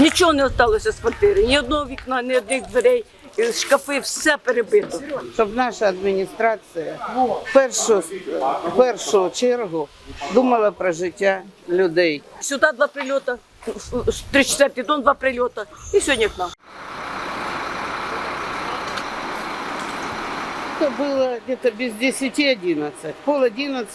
Нічого не залишилося з квартири, ні одного вікна, ні одних дверей, шкафи, все перебито. щоб наша адміністрація в першу, в першу чергу думала про життя людей. Сюди два прильоти, в 34 дом два прильоти, і сьогодні к нам. Это было где-то без 10-11, пол 11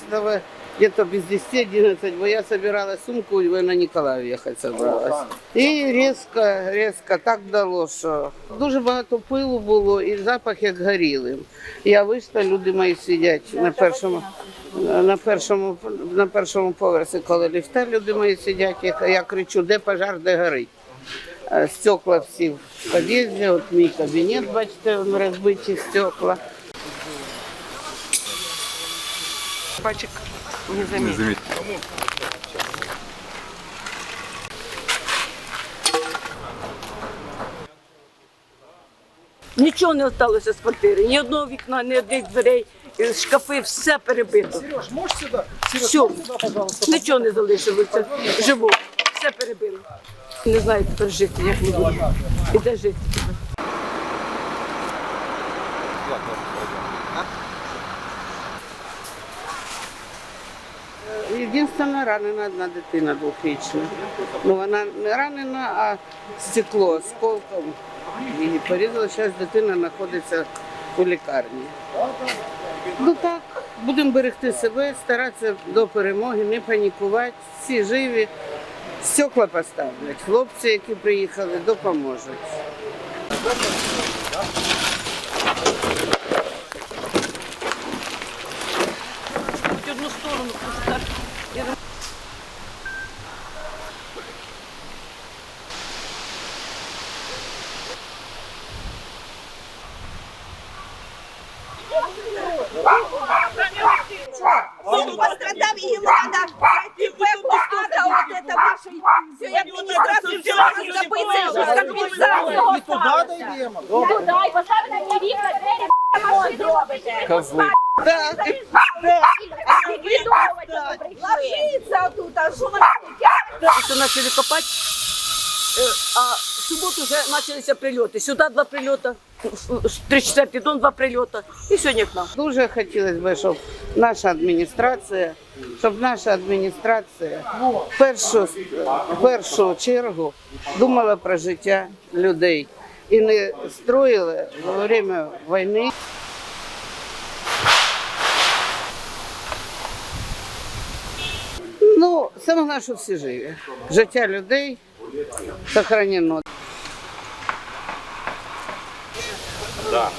где-то без 10-11, бо я собирала сумку и на Николаев ехать собралась. І різко, різко так дало, що дуже багато пилу було і запах як горілим. Я вийшла, люди мої сидять на першому, на першому, на першому поверсі, коли ліфта, люди мої сидять, я, я кричу, де пожар, де горить. Е, Стекла всі в під'їзді, от мій кабінет, бачите, розбиті стекла. Пачек не замітив. Нічого не залишилося з квартири, ні одного вікна, ні одних дверей, шкафи, все перебито. Сереж, можешь сюда? Сереж, Все. пожалуйста? Нічого не залишилося. Живу. Все перебили. Не знаю тепер жити, як не буду. І де жити тепер. Єдинственна ранена одна дитина двохрічна. Ну вона не ранена, а стекло осколком. Її порізало. Зараз дитина знаходиться у лікарні. Ну так, будемо берегти себе, старатися до перемоги, не панікувати. Всі живі. Стекла поставлять. Хлопці, які приїхали, допоможуть. В одну сторону просто так. Я Кто пострадал, и ему надо пройти ППА, вот это вашей всей администрации, все раздобыться, компенсацию. Не туда дойдем. Туди, поставити на мені вікна, двері, м***ь, зробите. Козли. Ліквідовувати ви прийшли. Ложиться тут, а что вы Це почали копати, е, а в суботу вже почалися прильоти. Сюди два прильоти, в 34 дом два прильоти, і сьогодні к нам. Дуже хотілося б, щоб наша адміністрація, щоб наша адміністрація в першу, в першу чергу думала про життя людей і не строїла во время війни. Ну, саме головне, що всі живі. Життя людей сохранено. Да.